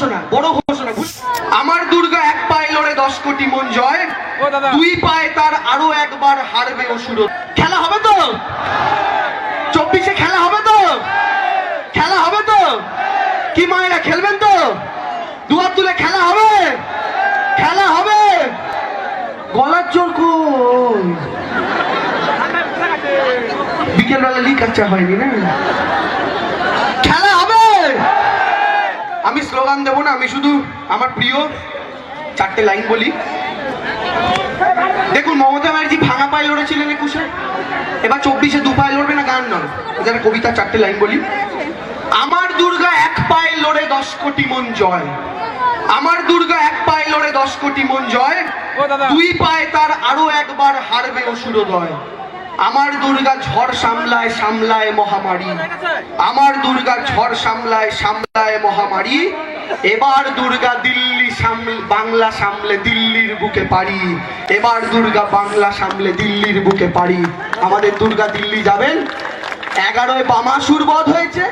ঘোষণা বড় ঘোষণা আমার দুর্গা এক পায়ে লড়ে দশ কোটি মন জয় দুই পায়ে তার আরও একবার হারবে অসুর। খেলা হবে তো? চব্বিশে খেলা হবে তো? খেলা হবে তো? কি মায়েরা খেলবেন তো? দুয়ার তুলে খেলা হবে? খেলা হবে? গলার জোর কই? বিকেলবেলা লিক আচ্ছা হয়নি না খেলা হবে আমি স্লোগান দেবো না আমি শুধু আমার প্রিয় চারটে লাইন বলি। দেখুন মমতা ব্যানার্জি ভাঙা পায়ে লড়েছিলেন একুশে। এবার চব্বিশে দু পায়ে লড়বে না গান নয়। যারা কবিতা চারটে লাইন বলি। আমার দুর্গা এক পায়ে লড়ে দশ কোটি মন জয়। আমার দুর্গা এক পায়ে লড়ে দশ কোটি মন জয়। দুই পায়ে তার আরও একবার হারবে অসুরোদয়। আমার দুর্গা ঝড় সামলায় সামলায় মহামারী। আমার দুর্গা ঝড় সামলায় সামলায় মহামারী। এবার দুর্গা দিল্লি বাংলা সামলে দিল্লির বুকে পারি এবার দুর্গা বাংলা সামলে দিল্লির বুকে পারি আমাদের দুর্গা দিল্লি যাবেন। এগারোয় বামাসুর বধ হয়েছে।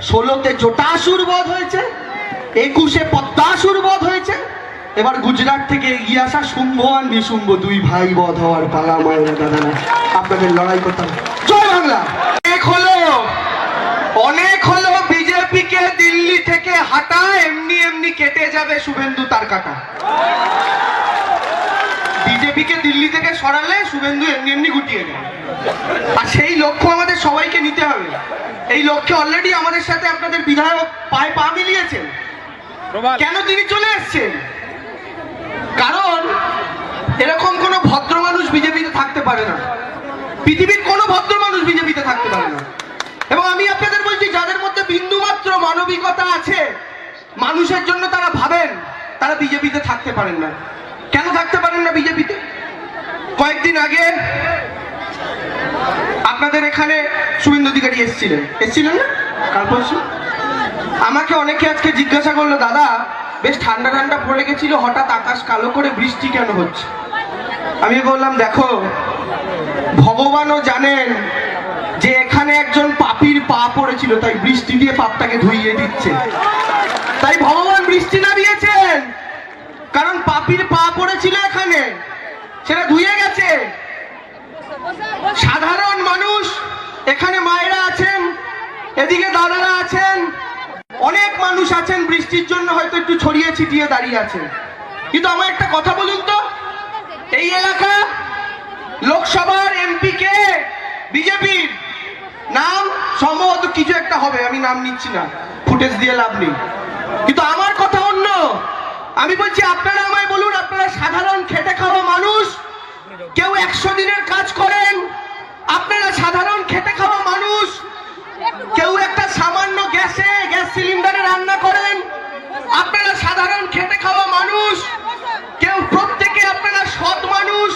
ষোলোতে জোটাসুর বধ হয়েছে। একুশে পদ্মাসুর বধ হয়েছে। এবার গুজরাট থেকে এগিয়ে আসা শুম্ভ আর নিশুম্ভ দুই ভাই বধ হওয়ার পালা মায়েরা দাদারা আপনাদের লড়াই করতাম জয় বাংলা! অনেক হলো অনেক হলো বিজেপিকে দিল্লি থেকে হাঁটা এমনি এমনি কেটে যাবে শুভেন্দু তার কাটা। বিজেপিকে দিল্লি থেকে সরালে শুভেন্দু এমনি এমনি গুটিয়ে যাবে আর সেই লক্ষ্য আমাদের সবাইকে নিতে হবে। এই লক্ষ্যে অলরেডি আমাদের সাথে আপনাদের বিধায়ক পায়ে পা মিলিয়েছেন। কেন তিনি চলে এসছেন? এরকম কোনো ভদ্র মানুষ বিজেপিতে থাকতে পারে না। পৃথিবীর কোনো ভদ্র মানুষ বিজেপিতে থাকতে পারে না। এবং আমি আপনাদের বলছি, যাদের মধ্যে বিন্দুমাত্র মানবিকতা আছে, মানুষের জন্য তারা ভাবেন, তারা বিজেপিতে থাকতে পারেন না। কেন থাকতে পারেন না বিজেপিতে? কয়েকদিন আগে আপনাদের এখানে শুভেন্দু অধিকারী এসেছিলেন। এসেছিলেন না? কাল পরশু আমাকে অনেকে আজকে জিজ্ঞাসা করল, দাদা, বেশ ঠান্ডা ঠান্ডা পড়ে গেছিল, হঠাৎ আকাশ কালো করে বৃষ্টি কেন হচ্ছে? আমি বললাম, দেখো, ভগবানও জানেন যে এখানে একজন পাপির পা পড়েছিল, তাই বৃষ্টি দিয়ে পাপটাকে ধুইয়ে দিচ্ছে। তাই ভগবান বৃষ্টি না দিয়েছেন কারণ পাপির পা পড়েছিল এখানে, সেটা ধুয়ে গেছে। সাধারণ মানুষ, এখানে মায়েরা আছেন, এদিকে দাদারা আছেন, অনেক মানুষ আছেন বৃষ্টির জন্য, হয়তো একটু ছড়িয়ে ছিটিয়ে দাঁড়িয়ে আছেন। কিন্তু আমার একটা কথা বলুন তো এই এলাকা লোকসভার এমপি কে? বিজেপির। নাম সম্ভবত কিছু একটা হবে, আমি নাম নিচ্ছি না। ফুটেজ দিয়ে লাভ নেই। কিন্তু আমার কথা অন্য। আমি বলছি, আপনারা আমায় বলুন, আপনারা সাধারণ খেটে খাওয়া মানুষ, কেউ একশো দিনের কাজ করেন, আপনারা সাধারণ খেটে খাওয়া মানুষ কেউ একটা সামান্য গ্যাসে গ্যাস সিলিন্ডারে রান্না করেন আপনারা সাধারণ খেটে খাওয়া মানুষ কেউ প্রত্যেকে আপনারা সৎ মানুষ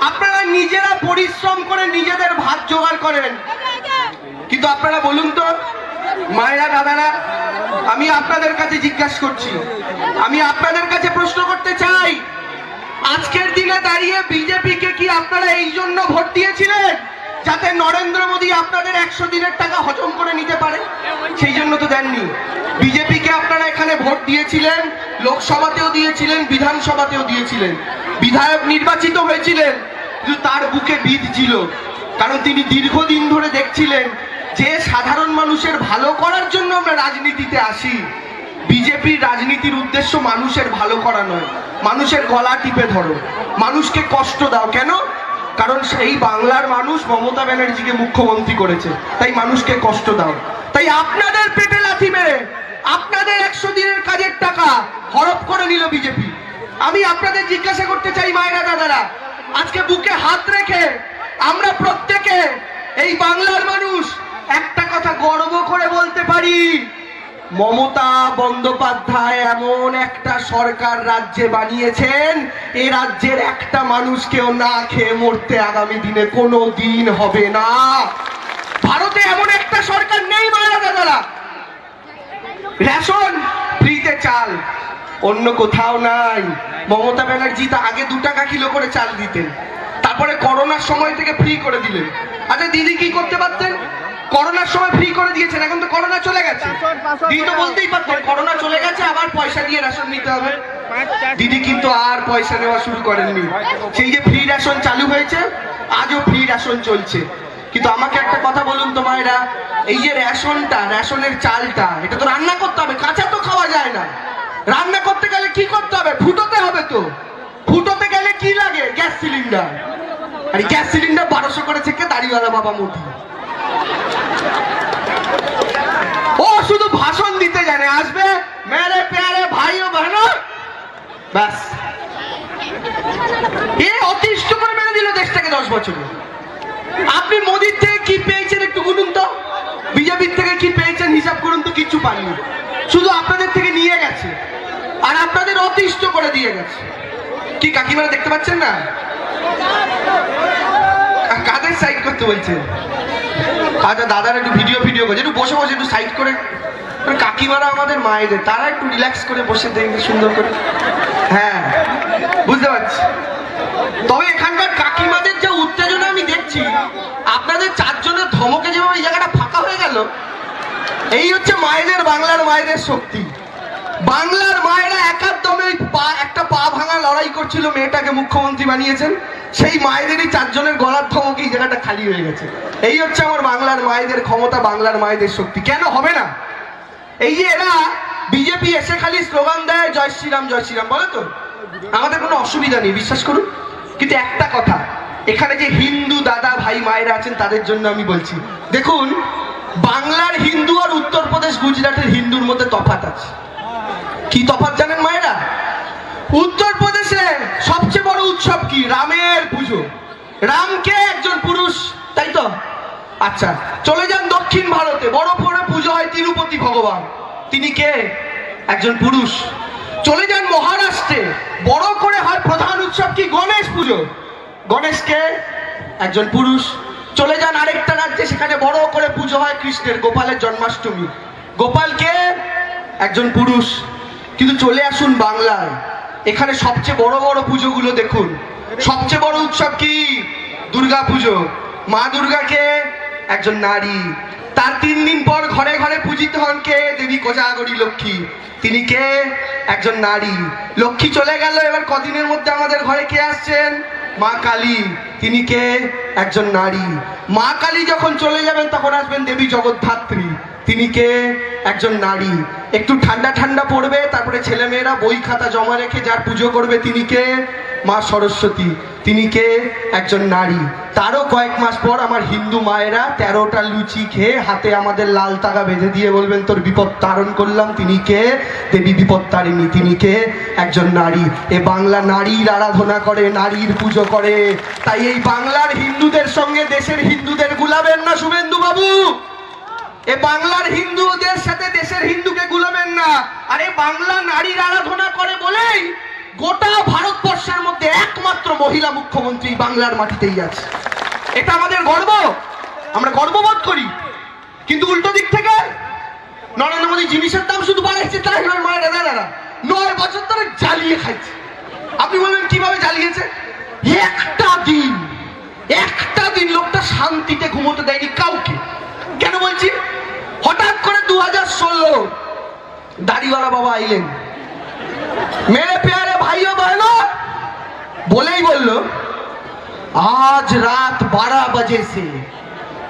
আপনারা নিজেরা পরিশ্রম করে নিজেদের ভাত জোগাড় করেন। কিন্তু আপনারা বলুন তো, মায়েরা, দাদারা, আমি আপনাদের কাছে জিজ্ঞাসা করছি। আমি আপনাদের কাছে প্রশ্ন করতে চাই, আজকের দিনে দাঁড়িয়ে বিজেপিকে কি আপনারা এই জন্য ভোট দিয়েছিলেন, যাতে নরেন্দ্র মোদী আপনাদের একশো দিনের টাকা হজম করে নিতে পারে? সেই জন্য তো দেননি। বিজেপিকে আপনারা এখানে ভোট দিয়েছিলেন, লোকসভাতেও দিয়েছিলেন, বিধানসভাতেও দিয়েছিলেন। বিধায়ক নির্বাচিত হয়েছিলেন, কিন্তু তার বুকে বিদ ছিল। কারণ তিনি দীর্ঘদিন ধরে দেখছিলেন যে সাধারণ মানুষের ভালো করার জন্য আমরা রাজনীতিতে আসি। বিজেপির রাজনীতির উদ্দেশ্য মানুষের ভালো করা নয়। মানুষের গলা টিপে ধরো। মানুষকে কষ্ট দাও। কেন? কারণ সেই বাংলার মানুষ মমতা ব্যানার্জিকে মুখ্যমন্ত্রী করেছে। তাই মানুষকে কষ্ট দাও। তাই আপনাদের পেটে লাথি মেরে আপনাদের একশো দিনের কাজের টাকা হরপ করে নিল বিজেপি। আমি আপনাদের জিজ্ঞাসা করতে চাই, মায়েরা দাদারা, আজকে বুকে হাত রেখে আমরা প্রত্যেকে এই বাংলার মানুষ একটা কথা গর্ব করে বলতে পারি। মমতা বন্দ্যোপাধ্যায় এমন একটা সরকার রাজ্যে বানিয়েছেন, এ রাজ্যের একটা মানুষকেও না খেয়ে মরতে আগামী দিনে কোনো দিন হবে না। ভারতে এমন একটা সরকার নেই মায়েরা দাদারা। রেশন, ফ্রিতে চাল, অন্য কোথাও নাই। মমতা ব্যানার্জি তা আগে দু টাকা কিলো করে চাল দিতেন। তারপরে করোনার সময় থেকে ফ্রি করে দিলেন আচ্ছা দিদি কি করতে পারতেন? করোনার সময় ফ্রি করে দিয়েছেন, এখন তো করোনা চলে গেছে। দিদি তো বলতেই পারতেন, করোনা চলে গেছে, আবার পয়সা দিয়ে রেশন নিতে হবে। দিদি কিন্তু আর পয়সা নেওয়া শুরু করেননি। সেই যে ফ্রি রেশন চালু হয়েছে, আজও ফ্রি রেশন চলছে। কিন্তু আমাকে একটা কথা বলুন তো মায়েরা এই যে রেশনটা, রেশনের চালটা, এটা তো রান্না করতে হবে, কাঁচা তো খাওয়া যায় না। রান্না করতে গেলে কি করতে হবে? ফুটোতে হবে তো। ফুটোতে গেলে কি লাগে? Gas cylinder. আর গ্যাস সিলিন্ডার বারোশো করে থেকে দাড়িওয়ালা বাবা মোদি ও শুধু ভাষণ দিতে জানে, আসবে? মেরে প্যারে ভাই ও বহনো ব্যাস। এ অতিষ্ঠ করে মেরে দিল দেশটাকে দশ বছরে। আপনি মোদির থেকে কি পেয়েছেন একটু গুনুন তো? বিজেপির থেকে কি পেয়েছেন হিসাব করুন তো, কিচ্ছু পাননি। শুধু আপনাদের থেকে নিয়ে গেছে। আর আপনাদের অতিষ্ঠ করে দিয়ে গেছে। কি কাকিমারা দেখতে পাচ্ছেন না? কাদের সাইড করতে বলছেন? আচ্ছা দাদারা একটু ভিডিও ভিডিও করছে। একটু বসে বসে একটু সাইড করে। মানে কাকিমারা আমাদের মায়েদের, তারা একটু রিল্যাক্স করে বসে দেখবে, সুন্দর করে। হ্যাঁ বুঝতে পারছি। তবে এখানকার কাকিমাদের যে উত্তেজনা আমি দেখছি, আপনাদের চারজনের ধমকে যেভাবে এই জায়গাটা ফাঁকা হয়ে গেল, এই হচ্ছে মায়েদের, বাংলার মায়েদের শক্তি। বাংলার মায়েরা একাদমে পা, একটা পা ভাঙা লড়াই করছিল, মেয়েটাকে মুখ্যমন্ত্রী বানিয়েছেন। সেই মায়েদেরই চারজনের গলার ধমকে এই জায়গাটা খালি হয়ে গেছে। এই হচ্ছে আমার বাংলার মায়েদের ক্ষমতা, বাংলার মায়েদের শক্তি। কেন হবে না? এই যে এরা বিজেপি এসে খালি স্লোগান দেয়, জয় শ্রীরাম জয় শ্রীরাম, বলে তো? আমাদের কোনো অসুবিধা নেই, বিশ্বাস করুন। কিন্তু একটা কথা, এখানে যে হিন্দু দাদা ভাই মায়েরা আছেন, তাদের জন্য আমি বলছি, দেখুন, বাংলার হিন্দু আর উত্তরপ্রদেশ, গুজরাটের হিন্দুর মধ্যে তফাৎ আছে। কি তফাত জানেন মায়েরা? উত্তরপ্রদেশে সবচেয়ে বড় উৎসব কি? রামের পুজো। রামকে একজন পুরুষ, তাই তো? আচ্ছা চলে যান দক্ষিণ ভারতে। বড় বড় পুজো হয় তিরুপতি ভগবান। তিনি কে? একজন পুরুষ। চলে যান মহারাষ্ট্রে। বড় করে হয় প্রধান উৎসব কি? গণেশ পুজো। গণেশকে একজন পুরুষ। চলে যান আরেকটা রাজ্যে, সেখানে বড় করে পুজো হয় কৃষ্ণের, গোপালের জন্মাষ্টমী। গোপালকে একজন পুরুষ। কিন্তু চলে আসুন বাংলায়। এখানে সবচেয়ে বড় বড় পুজোগুলো দেখুন। সবচেয়ে বড় উৎসব কি? দুর্গা পুজো। মা দুর্গাকে একজন নারী। তার তিন দিন পর ঘরে ঘরে পূজিত হন কে? দেবী কোজাগরী লক্ষ্মী। তিনি কে? একজন নারী। লক্ষ্মী চলে গেল, এবার কদিনের মধ্যে আমাদের ঘরে কে আসছেন? মা কালী। তিনি কে? একজন নারী। মা কালী যখন চলে যাবেন, তখন আসবেন দেবী জগদ্ধাত্রী। তিনি কে? একজন নারী। একটু ঠান্ডা ঠান্ডা পড়বে, তারপরে ছেলেমেয়েরা বই খাতা জমা রেখে যার পুজো করবে তিনি কে? মা সরস্বতী। তিনি কে? একজন নারী। তারও কয়েক মাস পর আমার হিন্দু মায়েরা তেরোটা লুচি খেয়ে হাতে আমাদের লাল তাগা বেঁধে দিয়ে বলবেন, তোর বিপদ তারণ করলাম, তিনি কে? দেবী বিপদ তারিণী, তিনি কে? একজন নারী। এ বাংলা নারীর আরাধনা করে, নারীর পুজো করে। তাই এই বাংলার হিন্দুদের সঙ্গে দেশের হিন্দুদের গুলাবেন না শুভেন্দু বাবু। এ বাংলার হিন্দুদের সাথে দেশের হিন্দুকে গুলাবেন না। আরে বাংলা নারীর আরাধনা করে বলেই গোটা ভারতবর্ষের মধ্যে একমাত্র মহিলা মুখ্যমন্ত্রী বাংলার মাটিতেই আছে। এটা আমাদের গর্ব। আমরা গর্ববোধ করি। কিন্তু উল্টো দিক থেকে নরেন্দ্র মোদী জিনিসের দাম শুধু বাড়াচ্ছে তাই নয়, মায়েরা দাদারা নয় বছর ধরে জ্বালিয়ে খাইছে। আপনি বলবেন, কীভাবে জ্বালিয়েছে? একটা দিন একটা দিন লোকটা শান্তিতে ঘুমোতে দেয়নি কাউকে। কেন বলছি হঠাৎ করে দু হাজার ষোলো দাড়িওয়ালা বাবা আইলেন মেরে প্যারে ভাইও বহনো বলেই বলল आज रात बारह बजे से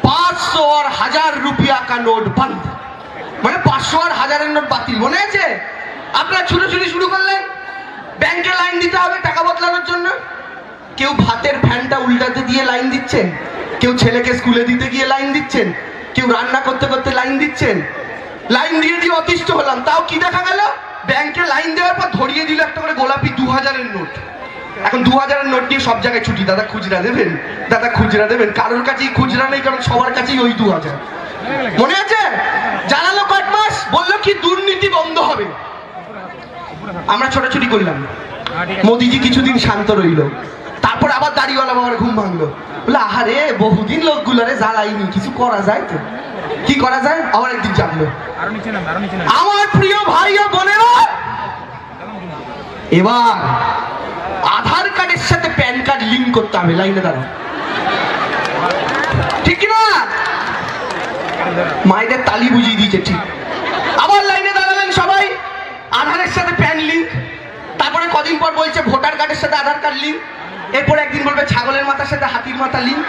पाँच सौ और हजार रुपया का नोट बंद মানে পাঁচশো আর হাজারের নোট বাতিল মনে আছে আপনারা ছুটোছুটি শুরু করলেন ব্যাংকে লাইন দিতে হবে টাকা বদলানোর জন্য কেউ ভাতের ফ্যানটা উল্টাতে দিয়ে লাইন দিচ্ছেন কেউ ছেলেকে স্কুলে দিতে গিয়ে লাইন দিচ্ছেন কেউ রান্না করতে করতে লাইন দিচ্ছেন? লাইন দিয়ে দিয়ে অতিষ্ঠ হলাম, তাও কি দেখা গেল? ব্যাংকে লাইন দেওয়ার পর ধরিয়ে দিল একটা করে গোলাপি দু হাজারের নোট। এখন দু হাজারের নোট নিয়ে সব জায়গায় ছুটি। দাদা খুচরা দেবেন? দাদা খুচরা দেবেন? কারোর কাছেই খুচরা নেই, কারণ সবার কাছেই ওই দু হাজার মনে আছে? জানালো কয়েক মাস, বলল কি দুর্নীতি বন্ধ হবে। আমরা ছোটাছুটি করলাম। মোদিজি কিছুদিন শান্ত রইল। তারপর আবার দাড়িওয়ালা বাবার ঘুম ভাঙলো। বলে, আহারে, বহুদিন লোকগুলোরে জ্বালাইনি, কিছু করা যায় তো? কি করা যায়? আবার একদিন জানলো। আমার প্রিয় ভাই ও বোনেরা, এবার আধার কার্ডের সাথে প্যান কার্ড লিঙ্ক করতে হবে, লাইনে দাঁড়াও। ঠিক না? মায়েদের তালি বুঝিয়ে দিয়েছে, ঠিক। আবার লাইনে দাঁড়ালেন সবাই, আধারের সাথে প্যান লিঙ্ক তারপরে কদিন পর বলছে, ভোটার কার্ডের সাথে আধার কার্ড লিঙ্ক এরপরে একদিন বলবে ছাগলের মাথার সাথে হাতির মাথা লিঙ্ক